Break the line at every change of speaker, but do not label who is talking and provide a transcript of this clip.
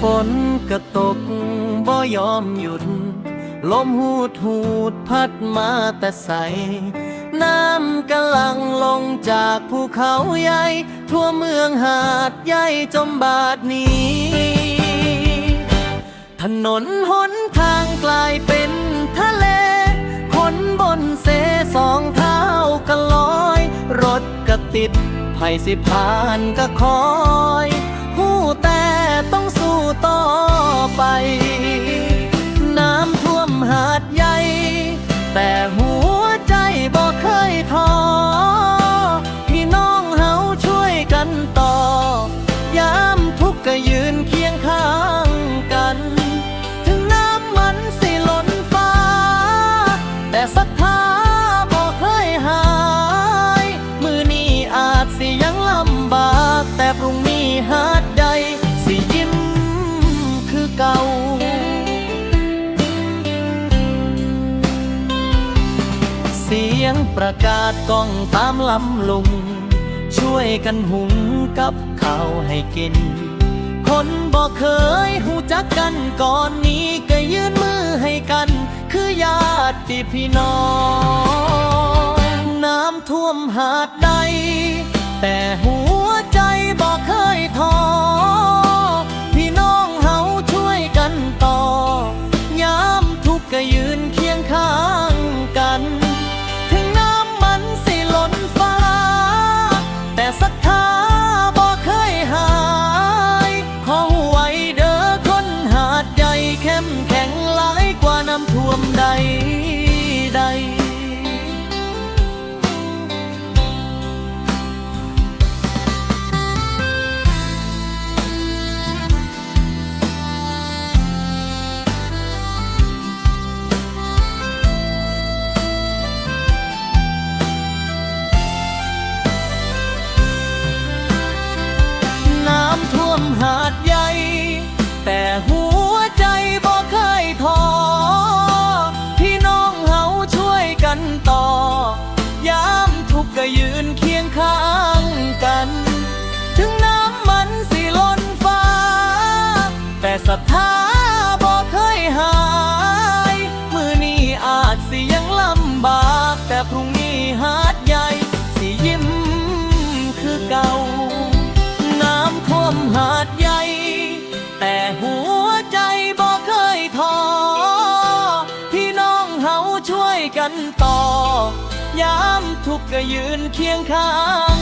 ฝนก็ตกบ่ยอมหยุด ลมหูดหูดพัดมาแต่ใส น้ำกำลังลงจากภูเขาใหญ่ ทั่วเมืองหาดใหญ่จมบาดนี้ ถนนหนทางกลายเป็นทะเล คนบนเสสองเท้าก็ลอย รถก็ติดไผ่สิผ่านก็คอย ต่อไป เสียงประกาศก้องตามลำลุง ช่วยกันหุงกับข้าวให้กิน คนบอกเคยหูจักกันก่อนนี้ก็ยื่นมือให้กัน คือญาติพี่น้อง น้ำท่วมหาดใด แต่หัวใจบอกเคยท้อพี่น้องเฮาช่วยกันต่อยามทุกข์ก็ยืนเคียงข้าง พรุ่งนี้หาดใหญ่ สิยิ้มคือเก่า น้ำท่วมหาดใหญ่ แต่หัวใจบ่เคยท้อพี่น้องเฮาช่วยกันต่อยามทุกข์ก็ยืนเคียงข้าง